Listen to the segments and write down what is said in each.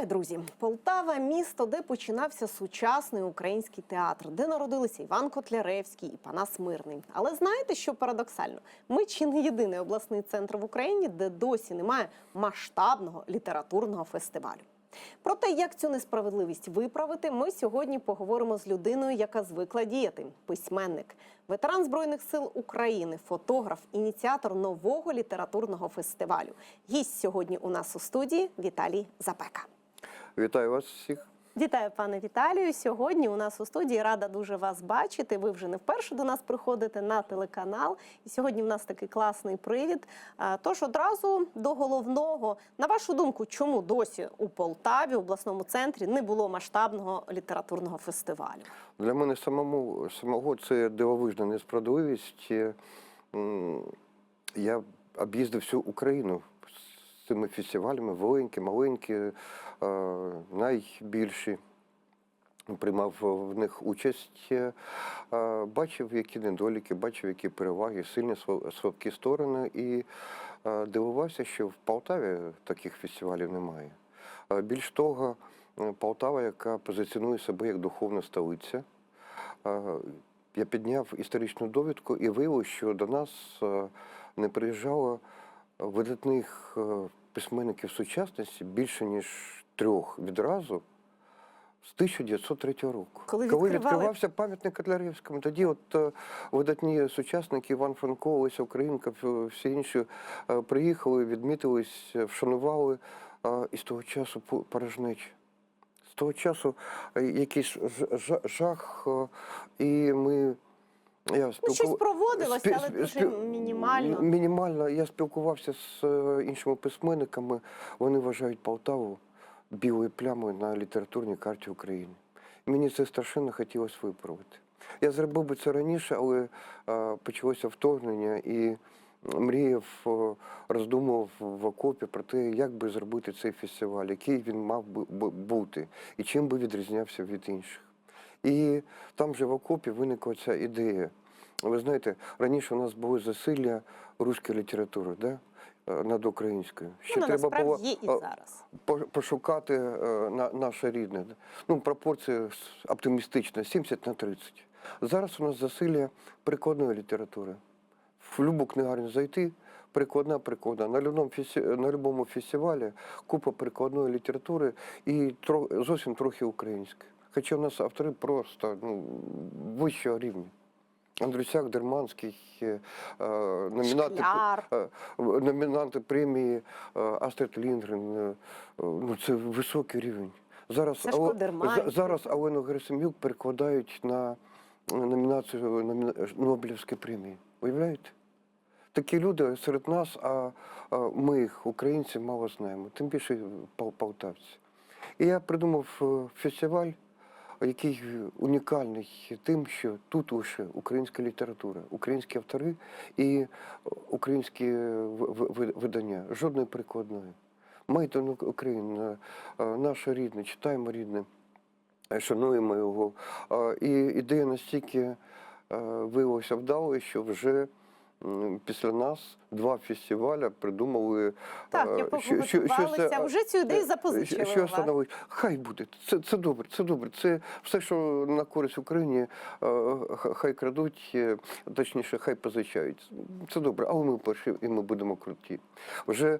Вітаю, друзі! Полтава місто, де починався сучасний український театр, де народилися Іван Котляревський і Панас Мирний. Але знаєте, що парадоксально? Ми чи не єдиний обласний центр в Україні, де досі немає масштабного літературного фестивалю. Про те, як цю несправедливість виправити, ми сьогодні поговоримо з людиною, яка звикла діяти письменник, ветеран збройних сил України, фотограф, ініціатор нового літературного фестивалю. Гість сьогодні у нас у студії Віталій Запека. Вітаю вас всіх. Вітаю, пане Віталію. Сьогодні у нас у студії рада дуже вас бачити. Ви вже не вперше до нас приходите на телеканал. І сьогодні в нас такий класний привід. Тож одразу до головного. На вашу думку, чому досі у Полтаві, в обласному центрі, не було масштабного літературного фестивалю? Для мене самому самого це дивовижна несправедливість. Я об'їздив всю Україну цими фестивалями, великі, маленькі, е, найбільші. Приймав в них участь, е, бачив, які недоліки, бачив, які переваги, сильні слабкі сторони, і е, дивувався, що в Полтаві таких фестивалів немає. Більш того, Полтава, яка позиціонує себе як духовна столиця, я підняв історичну довідку і виявив, що до нас не приїжджало видатних письменників сучасності більше ніж трьох відразу з 1903 року. Коли Коли відкривався пам'ятник Котляревському, тоді от е, видатні сучасники Іван Франко, Леся Українка, всі інші е, приїхали, відмітились, е, вшанували, і з того часу пу- З того часу якийсь жах, і ми. Я Ну, щось проводилося, але дуже спі- мінімально. Мінімально. Я спілкувався з е, іншими письменниками. Вони вважають Полтаву білою плямою на літературній карті України. Мені це страшенно хотілося виправити. Я зробив би це раніше, але е, почалося вторгнення і мріяв, е, роздумував в окопі про те, як би зробити цей фестиваль, який він мав би бути, і чим би відрізнявся від інших. І там же в окопі виникла ця ідея. Ви знаєте, раніше у нас були засилля руської літератури, да? е, над українською. Вона насправді є і е, зараз. пошукати е, на, наше рідне. Ну, пропорція оптимістична 70 на 30. Зараз у нас засилля прикладної літератури. В любу книгарню зайти, прикладна, прикладна. На любому, на любому фестивалі купа прикладної літератури і тро... зовсім трохи української. Хоча у нас автори просто ну, вищого рівня. Андрюсяк, Дерманський, е, е, номінанти, е, номінанти премії Астрид Лінгрен. Ну, це високий рівень. Зараз, Сашко Дерманський. зараз Олену Герасим'юк перекладають на номінацію. Нобелівської премії. Уявляєте? Такі люди серед нас, а, ми їх, українці, мало знаємо, тим більше полтавці. І я придумав фестиваль, який унікальний тим, що тут лише українська література, українські автори і українські в- в- видання, жодної прикладної. Майдан України, е, наше рідне, читаємо рідне, е, шануємо його. Е, І ідея настільки е, виявилася вдалою, що вже після нас два фестиваля придумали. Так, е, я що- що- е, вже цю ідею е, запозичили Що становить? Хай буде. Це, це добре, це добре. Це все, що на користь Україні, е, хай крадуть, точніше, хай позичають. Це добре, але ми перші і ми будемо круті. Вже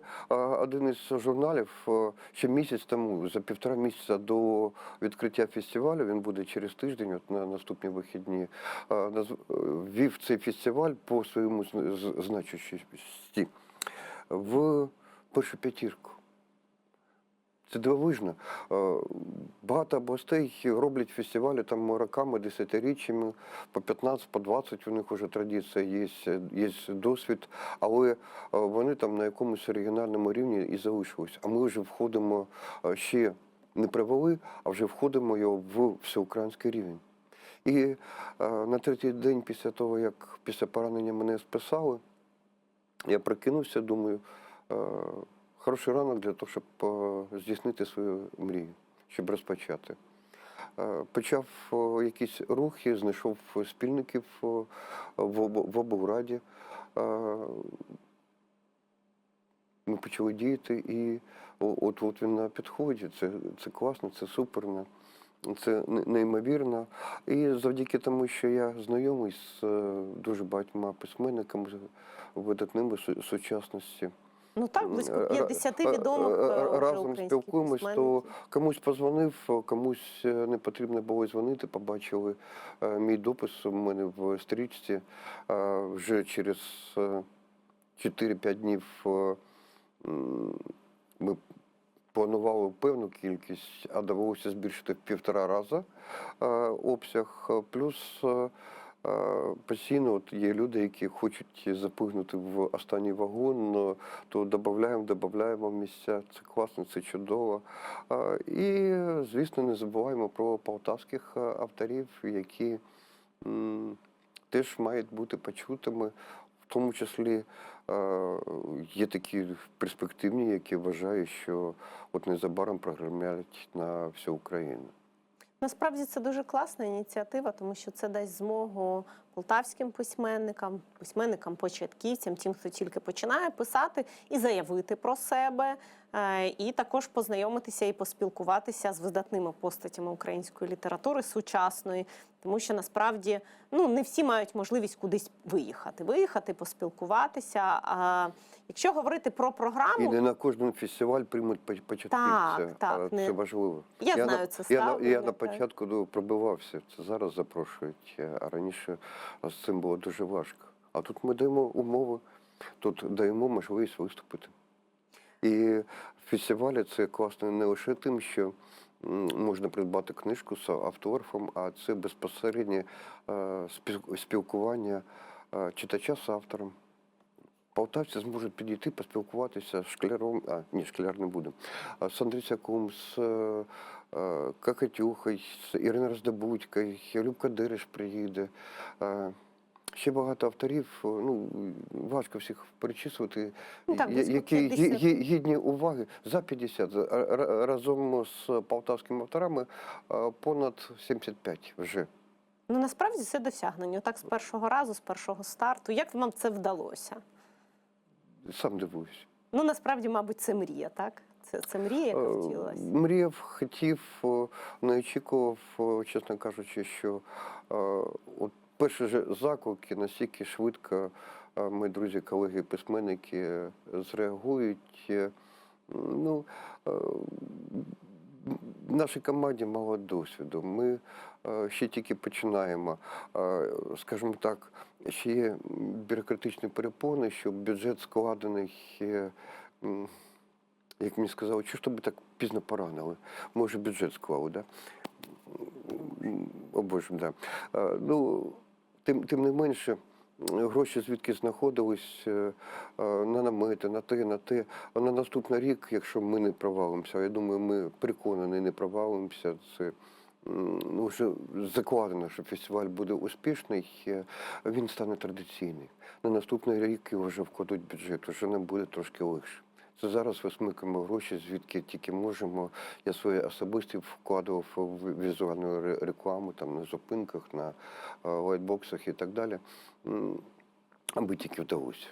один із журналів ще місяць тому, за півтора місяця до відкриття фестивалю, він буде через тиждень, от на наступні вихідні, ввів цей фестиваль по своєму значущості в першу п'ятірку. Це дивовижно. Е, Багато областей роблять фестивалі там роками, десятиріччями, по 15, по 20 у них вже традиція є, є досвід, але е, вони там на якомусь регіональному рівні і залишились. А ми вже входимо е, ще не привели, а вже входимо його в всеукраїнський рівень. І е, на третій день після того, як після поранення мене списали, я прокинувся, думаю, е, хороший ранок для того, щоб е, здійснити свою мрію, щоб розпочати. Почав якісь рухи, знайшов спільників в, об- облраді. Ми почали діяти, і от от він на підході. Це, це класно, це суперно. Це неймовірно. І завдяки тому, що я знайомий з е, дуже багатьма письменниками видатними сучасності. Ну так, близько Р- 50 відомих р- е, вже разом спілкуємось, то комусь позвонив, комусь е, не потрібно було дзвонити, побачили е, мій допис у мене в стрічці. Е, Вже через е, 4-5 днів е, ми планували певну кількість, а довелося збільшити в півтора рази е, обсяг. Плюс е, е, постійно от є люди, які хочуть запрыгнути в останній вагон, то додаємо, додаємо місця. Це класно, це чудово. І, звісно, не забуваємо про полтавських авторів, які теж мають бути почутими. В тому числі є такі перспективні, які вважають, що от незабаром прогремлять на всю Україну. Насправді це дуже класна ініціатива, тому що це дасть змогу полтавським письменникам, письменникам-початківцям, тим, хто тільки починає писати, і заявити про себе, е, і також познайомитися і поспілкуватися з видатними постатями української літератури сучасної, тому що насправді ну не всі мають можливість кудись виїхати, виїхати, поспілкуватися. А якщо говорити про програму, І не на кожен фестиваль приймуть поч- початківця. Так, так, а не- Це важливо. Я на- знаю це я, на, ставлення, я на початку ну, пробивався. Це зараз запрошують, а раніше з цим було дуже важко. А тут ми даємо умови, тут даємо можливість виступити. І фестивалі це класно не лише тим, що можна придбати книжку з автографом, а це безпосереднє е, спілкування е, читача з автором. Полтавці зможуть підійти, поспілкуватися з шкляром, а ні, шкляр не буде, з Андрійцяком, з е, Какатюхою, з Іриною Роздобудькою, Любка Дереш приїде. Ще багато авторів, е, ну важко всіх перечислити, Ну, так, які гі- 50. гі- гідні уваги за 50. За- ра- ра- Разом з полтавськими авторами е, понад 75 вже. Ну насправді це досягнення. Так з першого разу, з першого старту. Як вам це вдалося? Сам дивуюсь. Ну насправді, мабуть, це мрія, так? Це, це мрія, яка Е, втілилася. Мріяв, хотів, не очікував, чесно кажучи, що от перші ж заклики настільки швидко мої друзі, колеги, письменники е, зреагують. Е, Ну, е, нашій команді мало досвіду. Ми ще тільки починаємо. Скажімо так, ще є бюрократичні перепони, що бюджет складений. як мені сказали, що ж тобі так пізно поранили? Може, бюджет склали, да? О Боже, да. Ну, тим, тим не менше, гроші звідки знаходились е, е, на намети, на те, на те. А на наступний рік, якщо ми не провалимося, я думаю, ми переконані, не провалимося. Це ну, вже закладено, що фестиваль буде успішний, е, він стане традиційний. На наступний рік його вже вкладуть бюджет, вже нам буде трошки легше. Зараз висмикуємо гроші, звідки тільки можемо. Я свої особисті вкладував в візуальну рекламу там на зупинках, на е, лайтбоксах і так далі. Аби тільки вдалося.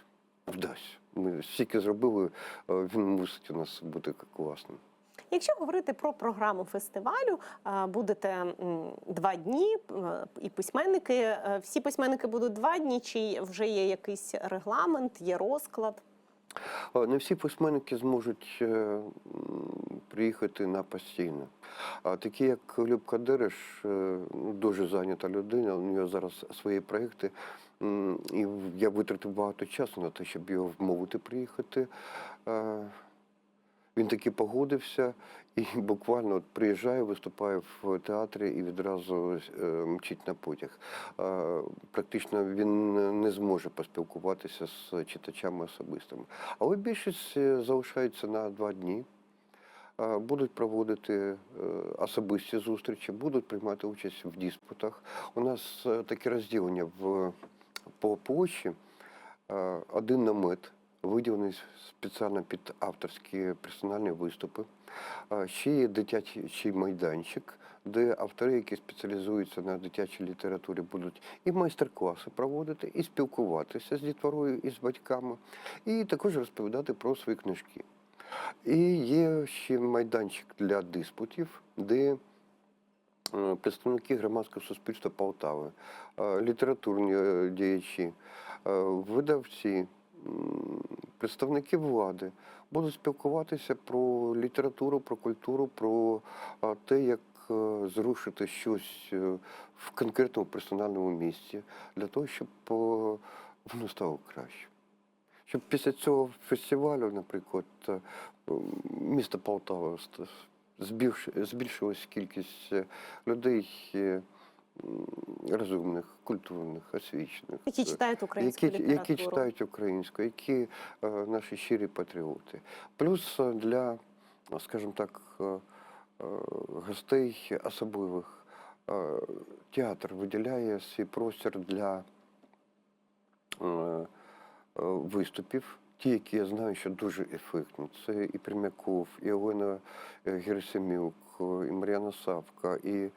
Вдасться. Ми стільки зробили, е, він мусить у нас бути класним. Якщо говорити про програму фестивалю, е, будете два дні, і письменники, всі письменники будуть два дні, чи вже є якийсь регламент, є розклад? А Не всі письменники зможуть е, приїхати на постійно. А такі, як Любка Дереш, е, ну, дуже зайнята людина, у нього зараз свої проекти. І я витратив багато часу на те, щоб його вмовити приїхати. Він таки погодився і буквально от приїжджає, виступає в театрі і відразу е, мчить на потяг. Е, Практично він не зможе поспілкуватися з читачами особистими. Але більшість е, залишається на два дні. Будуть проводити особисті зустрічі, будуть приймати участь в диспутах. У нас таке розділення в, по площі. Один намет виділений спеціально під авторські персональні виступи. Ще є дитячий майданчик, де автори, які спеціалізуються на дитячій літературі, будуть і майстер-класи проводити, і спілкуватися з дітворою, і з батьками, і також розповідати про свої книжки. І є ще майданчик для диспутів, де е, представники громадського суспільства Полтави, е, літературні е, діячі, видавці, представники влади будуть спілкуватися про літературу, про культуру, про те, як е, зрушити щось е, в конкретному персональному місці для того, щоб е, воно стало краще. Щоб після цього фестивалю, наприклад, місто Полтава збільшилась кількість людей розумних, культурних, освічених, Які е, читають українську які, літературу. які читають українську, які наші щирі патріоти. Плюс е, для, е, скажімо так, е, гостей особливих театр виділяє свій простір для виступів. Ті, які я знаю, що дуже ефектні. Це і Примяков, і Олена Герасимюк, і Мар'яна Савка, і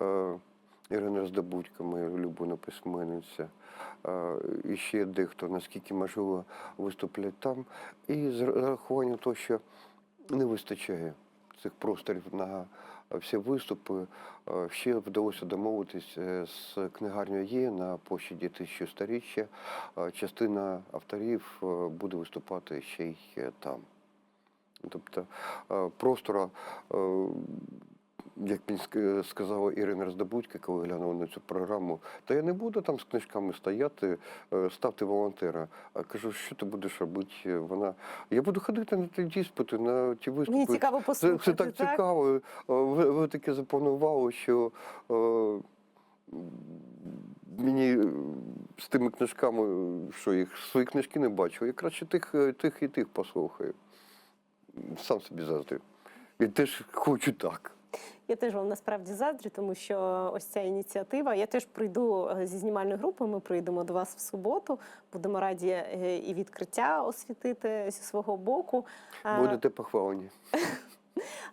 е, Ірина Роздобудька, моя улюблена письменниця, і ще дехто, наскільки можливо, виступлять там. І з рахування того, що не вистачає цих просторів на всі виступи, ще вдалося домовитись е, з книгарнею є на площаді тисячосторіччя. Е, Частина авторів е, буде виступати ще й е, там. Тобто простора, як мені сказала Ірина Роздобудька, коли глянула на цю програму, та я не буду там з книжками стояти, е, ставте волонтера. А кажу, що ти будеш робити? Вона, я буду ходити на ті диспути, на ті виступи. Мені цікаво Це, послухати. це так цікаво. Е, Ви, ви таке запланували, що е, мені е, з тими книжками, е, що їх свої книжки не бачив, я краще тих, е, тих і тих послухаю. Сам собі заздрю. І теж хочу так. Я теж вам насправді заздрю, тому що ось ця ініціатива. Я теж прийду е, зі знімальної групи. Ми прийдемо до вас в суботу. Будемо раді е, і відкриття освітити зі свого боку. Будете похвалені.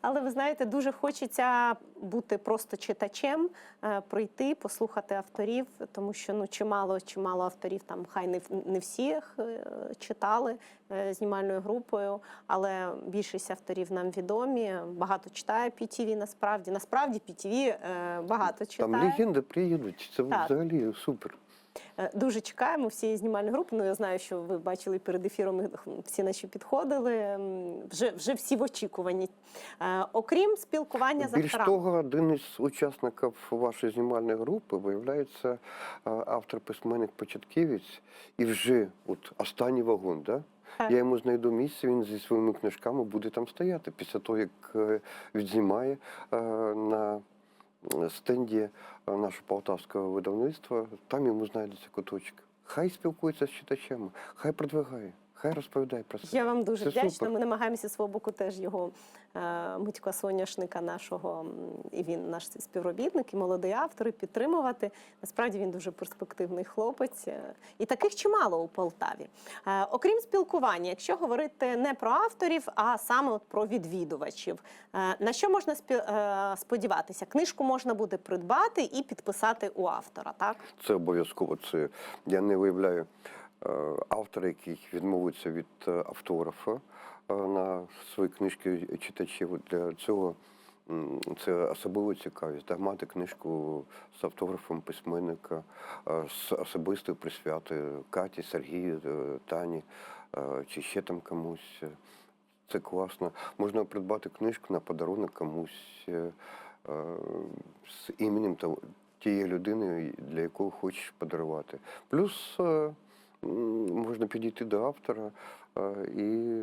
Але ви знаєте, дуже хочеться бути просто читачем, е, прийти, послухати авторів, тому що ну чимало, чимало авторів там хай не, не всіх е, читали е, знімальною групою, але більшість авторів нам відомі. Багато читає PTV насправді. Насправді PTV е, багато читає. Там легенди приїдуть. Це Так. взагалі супер. Е, Дуже чекаємо всієї знімальної групи. Ну я знаю, що ви бачили перед ефіром. Всі наші підходили. Вже вже всі в очікуванні. Е, Окрім спілкування з Більш того, один із учасників вашої знімальної групи виявляється е, автор письменник початківець, і вже от останній вагон, да? Так. Я йому знайду місце, він зі своїми книжками буде там стояти після того, як відзнімає на стенді е, нашого полтавського видавництва, там йому знайдеться куточок. Хай спілкується з читачами, хай продвигає, хай розповідає про себе. Я вам дуже Це вдячна. супер. Ми намагаємося свого боку теж його е, Митька Соняшника, нашого і він наш співробітник, і молодий автор, і підтримувати. Насправді він дуже перспективний хлопець, е, і таких чимало у Полтаві. Е, окрім спілкування, якщо говорити не про авторів, а саме от про відвідувачів, е, на що можна спі- е, сподіватися? Книжку можна буде придбати і підписати у автора, так? Це обов'язково. Це я не виявляю е, автора, який відмовиться від е, автографа е, на свої книжки читачів. Для цього це особливо цікавість. Да? Мати книжку з автографом письменника, з особистою присвятою Каті, Сергію, Тані чи ще там комусь. Це класно. Можна придбати книжку на подарунок комусь з іменем тієї людини, для якої хочеш подарувати. Плюс можна підійти до автора е, і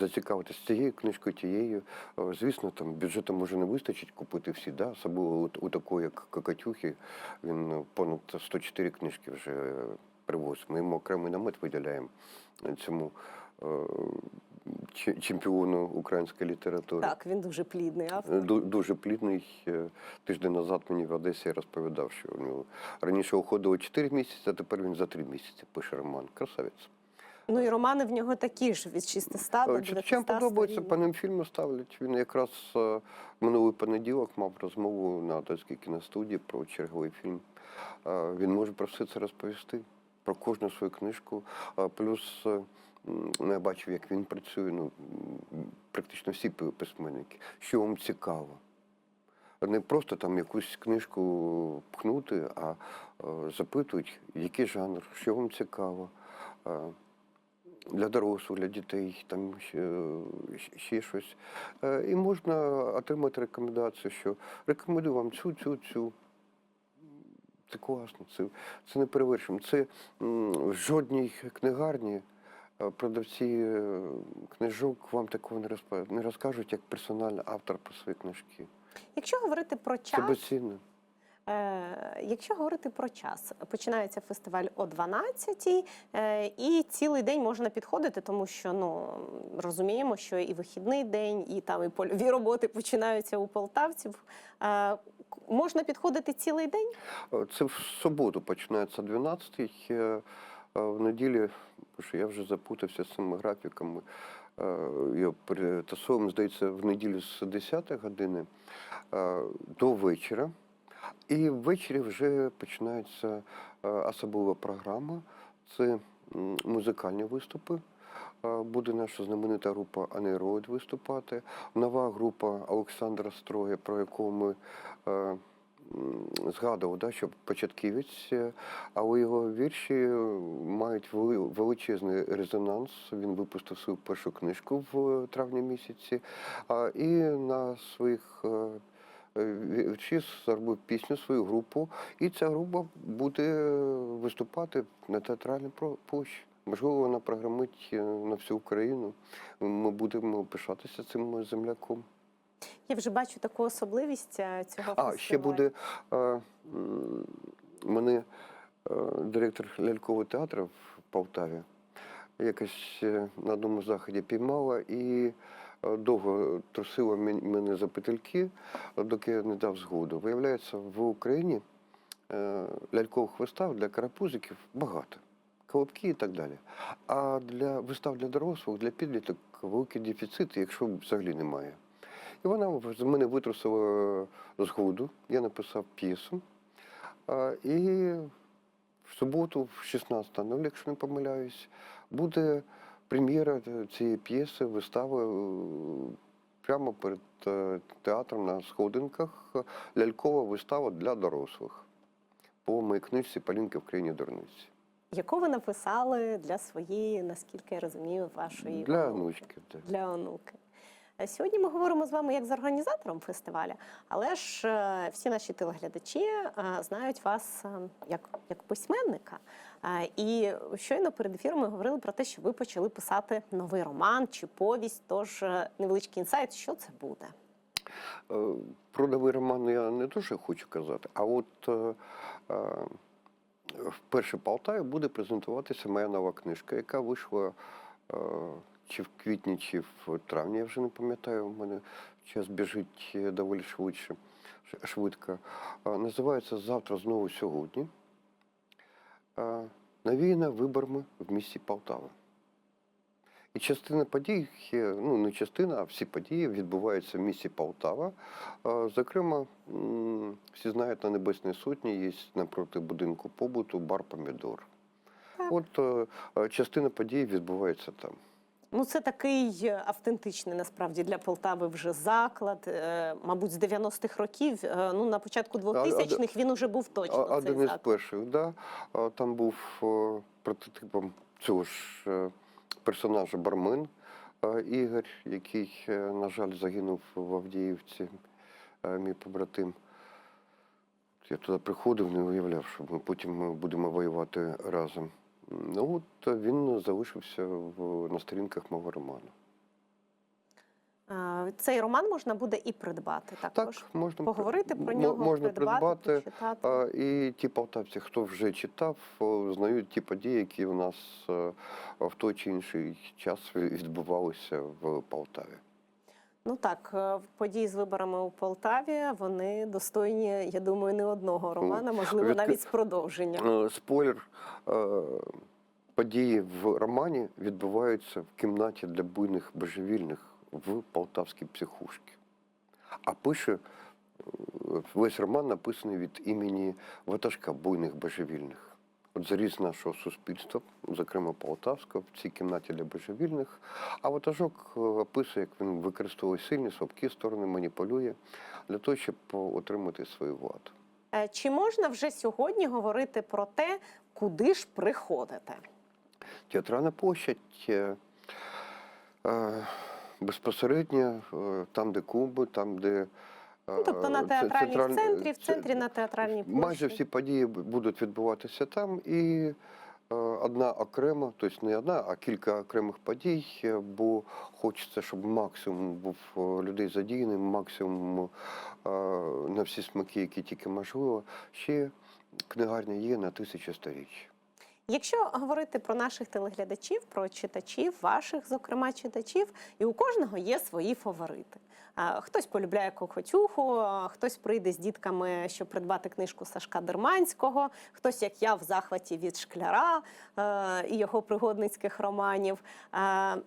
зацікавитися цією книжкою, тією. Е, Звісно, там бюджету може не вистачить купити всі, да? особливо у, такої, як Кокатюхи, він е, понад 104 книжки вже привозив. Ми йому окремий намет виділяємо цьому чемпіону української літератури. Так, він дуже плідний автор. Е, Дуже плідний. Е, Тиждень назад мені в Одесі розповідав, що у нього раніше уходило 4 місяці, а тепер він за 3 місяці пише роман. Красавець. Ну і романи в нього такі ж від 600 до Е, 900 Читачам подобається, сторінок. по ним фільми ставлять. Він якраз минулий понеділок мав розмову на Одеській кіностудії про черговий фільм. Він може про все це розповісти, про кожну свою книжку. Плюс ну, я бачив, як він працює. Ну, практично всі письменники. Що вам цікаво? Не просто там якусь книжку пхнути, а е, запитують, який жанр, що вам цікаво. Е, для дорослих, для дітей, там ще, щось. Е, І можна отримати рекомендацію, що рекомендую вам цю, цю, цю. Це класно, це, це не перевершимо. Це в жодній книгарні продавці е, книжок вам такого не, розпа- не розкажуть, як персональний автор про свої книжки. Якщо говорити про Це безцінно. Е, Якщо говорити про час, починається фестиваль о 12 е, і цілий день можна підходити, тому що ну розуміємо, що і вихідний день, і там і польові роботи починаються у полтавців. Е, Можна підходити цілий день? Е, Це в суботу починається 12-й. В неділі, що я вже запутався з цими графіками. е, перетасовуємо, здається, в неділю з 10 години е, до вечора. І ввечері вже починається е, особлива програма. Це музикальні виступи. Буде наша знаменита група Анейроїд виступати. Нова група Олександра Строя, про яку ми згадував, да, що початківець, але його вірші е, мають величезний резонанс. Він випустив свою першу книжку в е, травні місяці. І на своїх е, вірші зробив пісню, свою групу. І ця група буде виступати на театральній площі. Можливо, вона програмить на всю Україну. Ми будемо пишатися цим земляком. Я вже бачу таку особливість е, цього А, фестивалю. ще буде е, мене е, директор лялькового театру в Полтаві. Якось е, на одному заході піймала і е, довго трусила мене за петельки, доки я не дав згоду. Виявляється, в Україні е, лялькових вистав для карапузиків багато. Колобки і так далі. А для вистав для дорослих, для підліток великий дефіцит, якщо взагалі немає. І вона з мене витрусила згоду. Я написав п'єсу. І в суботу, в 16.00, якщо не помиляюсь, буде прем'єра цієї п'єси, вистави е, прямо перед е, театром на сходинках. Лялькова вистава для дорослих. По моїй книжці Полінки в країні дурниці. яку ви написали для своєї, наскільки я розумію, вашої Для онуки. онучки. для онуки. Сьогодні ми говоримо з вами як з організатором фестиваля, але ж е, всі наші телеглядачі е, знають вас е, як, як письменника. І щойно перед ефіром ми говорили про те, що ви почали писати новий роман чи повість. Тож невеличкий інсайт, що це буде. Про новий роман я не дуже хочу казати, а от е, е, в першій Полтаві буде презентуватися моя нова книжка, яка вийшла чи в квітні, чи в травні, я вже не пам'ятаю. У мене час біжить е, доволі швидше, швидко. Називається Завтра знову сьогодні. Навіяна виборами в місті Полтава. І частина подій, е, ну не частина, а всі події відбуваються в місті Полтава. Зокрема, всі знають, на Небесній Сотні є напроти будинку побуту бар Помідор. От е, частина подій відбувається там. Ну, це такий е, автентичний насправді для Полтави вже заклад. Е, Мабуть, з 90-х років. Е, Ну на початку 2000-х він уже був точно А- цей Один із перших, да. Там був прототипом цього ж персонажа Бармен е, Ігор, який, на жаль, загинув в Авдіївці, мій побратим. Я туди приходив, не уявляв, що ми потім будемо воювати разом. Ну от він залишився в, на сторінках мого роману. Цей роман можна буде і придбати також. Так, можна Поговорити про нього, можна придбати, придбати. почитати. І ті полтавці, хто вже читав, знають ті події, які у нас е, в той чи інший час відбувалися в Полтаві. Ну так, е, події з виборами у Полтаві вони достойні, я думаю, не одного романа, можливо, відкри- навіть з продовженням. Е, Спойлер. е, події в романі відбуваються в кімнаті для буйних божевільних в полтавській психушці. А пише весь роман написаний від імені ватажка буйних божевільних. От заріз нашого суспільства, зокрема полтавського, в цій кімнаті для божевільних. А ватажок е, описує, як він використовує сильні слабкі сторони, маніпулює для того, щоб отримати свою владу. Е, Чи можна вже сьогодні говорити про те, куди ж приходите? Театральна площадь е, безпосередньо там, де клуби, там, де. Е, Ну, тобто на це- театральній централь- центрі, в центрі на театральній площі. Майже всі події будуть відбуватися там, і е, одна окрема, тобто не одна, а кілька окремих подій, е, бо хочеться, щоб максимум був е, людей задіяний, максимум е, на всі смаки, які тільки можливо. Ще книгарня є на тисячі сторіч. Якщо говорити про наших телеглядачів, про читачів, ваших, зокрема, читачів, і у кожного є свої фаворити. Хтось полюбляє Кохотюху, хтось прийде з дітками, щоб придбати книжку Сашка Дерманського, хтось, як я, в захваті від шкляра е, і його пригодницьких романів.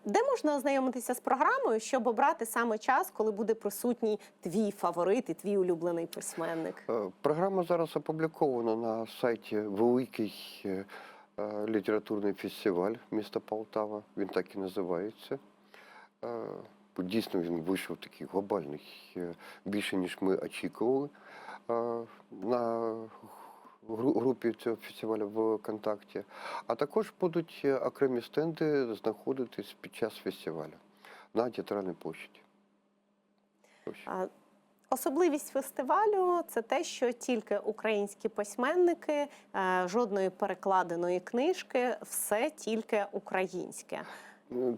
Де можна ознайомитися з програмою, щоб обрати саме час, коли буде присутній твій фаворит і твій улюблений письменник? Е, Програма зараз опублікована на сайті Великий е, літературний фестиваль міста Полтава. Він так і називається. Е, Дійсно, він вийшов такий глобальний, е, більше, ніж ми очікували. Е, На групі цього фестивалю в контакті. А також будуть е, окремі стенди знаходитись під час фестивалю на театральній площаді. Особливість фестивалю це те, що тільки українські письменники, е, жодної перекладеної книжки, все тільки українське.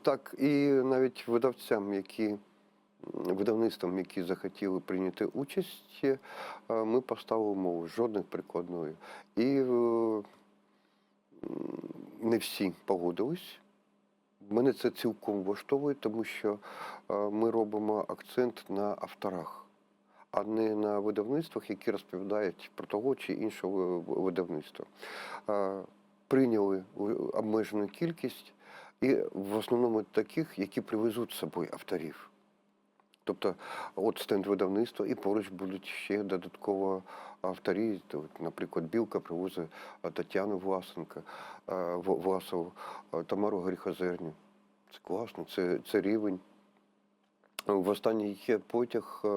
Так, і навіть видавцям, які видавництвам, які захотіли прийняти участь, е, ми поставили умови жодних прикладної. І е, не всі погодились. Мене це цілком влаштовує, тому що ми робимо акцент на авторах, а не на видавництвах, які розповідають про того чи іншого видавництва. Прийняли обмежену кількість, і в основному таких, які привезуть з собою авторів. Тобто, от стенд видавництва, і поруч будуть ще додатково авторі. Наприклад, Білка привозить Тетяну Власенко, Власову, Тамару Гріхозерню. Це класно, це, це рівень. В останній потяг, е,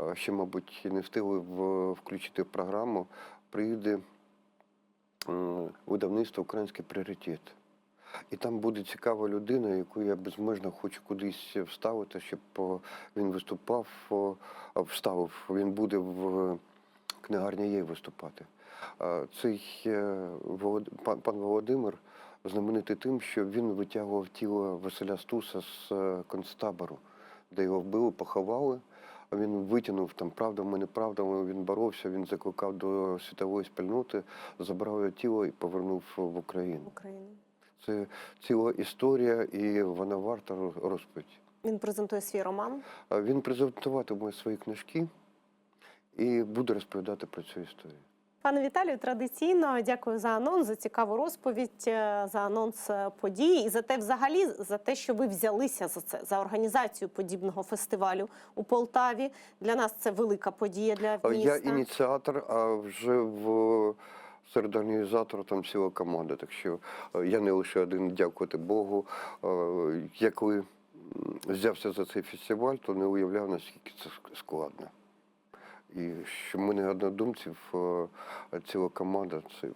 е, ще, мабуть, не встигли включити програму, приїде е, видавництво Український пріоритет. І там буде цікава людина, яку я безмежно хочу кудись вставити, щоб він виступав, вставив. Він буде в книгарні є виступати. Цей пан, Володимир знаменитий тим, що він витягував тіло Василя Стуса з концтабору, де його вбили, поховали. А він витягнув там правдами, неправдами, він боровся, він закликав до світової спільноти, забрав його тіло і повернув в Україну. України. Це ціла історія, і вона варта роз- розповіді. Він презентує свій роман. Він презентуватиме свої книжки і буде розповідати про цю історію. Пане Віталію, традиційно дякую за анонс, за цікаву розповідь, е, за анонс е, подій і за те, взагалі, за те, що ви взялися за це за організацію подібного фестивалю у Полтаві. Для нас це велика подія для міста. Я ініціатор, а вже в серед організаторів там ціла команда. Так що е, я не лише один, дякувати Богу. Е, Я коли взявся за цей фестиваль, то не уявляв, наскільки це складно. І що ми не однодумців, е, ціла команда це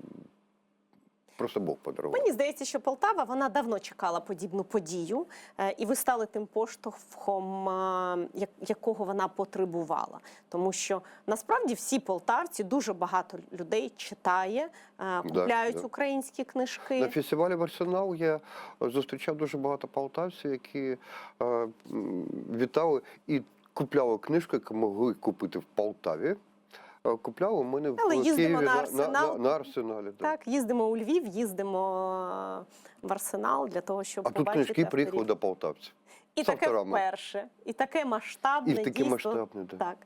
просто Бог подарував. Мені здається, що Полтава вона давно чекала подібну подію, е, і ви стали тим поштовхом, е, якого вона потребувала. Тому що насправді всі полтавці дуже багато людей читає, купляють да. українські книжки. На фестивалі в Арсенал я зустрічав дуже багато полтавців, які вітали і купляли книжку, яку могли купити в Полтаві. Е, Купляли у мене в Але їздимо Києві на на, на, «Арсенал». на, на арсеналі. Да. Так, їздимо у Львів, їздимо е, в Арсенал для того, щоб А тут книжки приїхали до полтавців. І таке вперше, і таке масштабне І таке дійство. масштабне, да. Так.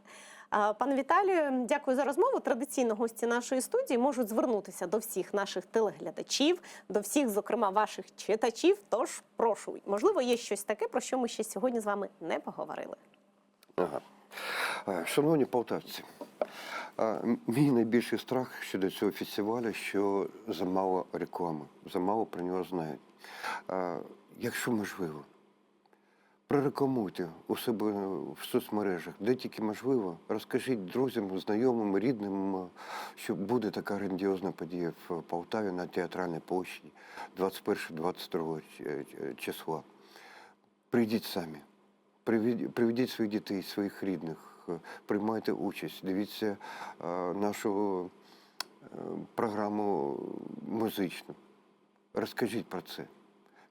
Пане Віталію, дякую за розмову. Традиційно гості нашої студії можуть звернутися до всіх наших телеглядачів, до всіх, зокрема, ваших читачів. Тож прошу, можливо, є щось таке, про що ми ще сьогодні з вами не поговорили. Ага. Е, Шановні полтавці, е, мій найбільший страх щодо цього фестивалю, що замало реклами, замало про нього знають. Е, Якщо можливо, прорекламуйте у себе в соцмережах, де тільки можливо, розкажіть друзям, знайомим, рідним, що буде така грандіозна подія в Полтаві на театральній площі 21-22 числа. Прийдіть самі. Приведіть своїх дітей, своїх рідних, е, приймайте участь, дивіться е, нашу е, програму музичну. Розкажіть про це.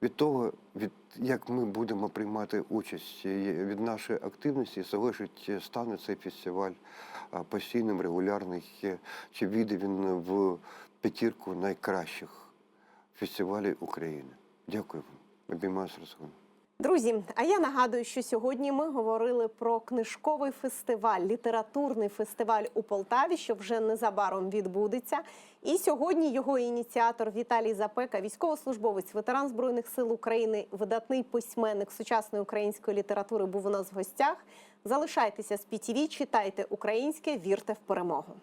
Від того, від як ми будемо приймати участь е, від нашої активності, залежить, е, стане цей фестиваль е, постійним, регулярним, чи війде він в п'ятірку найкращих фестивалів України. Дякую вам. Обіймаюся разом. Друзі, а я нагадую, що сьогодні ми говорили про книжковий фестиваль, літературний фестиваль у Полтаві, що вже незабаром відбудеться. І сьогодні його ініціатор Віталій Запека, військовослужбовець, ветеран збройних сил України, видатний письменник сучасної української літератури, був у нас в гостях. Залишайтеся з ПІТІВІ, читайте українське, вірте в перемогу.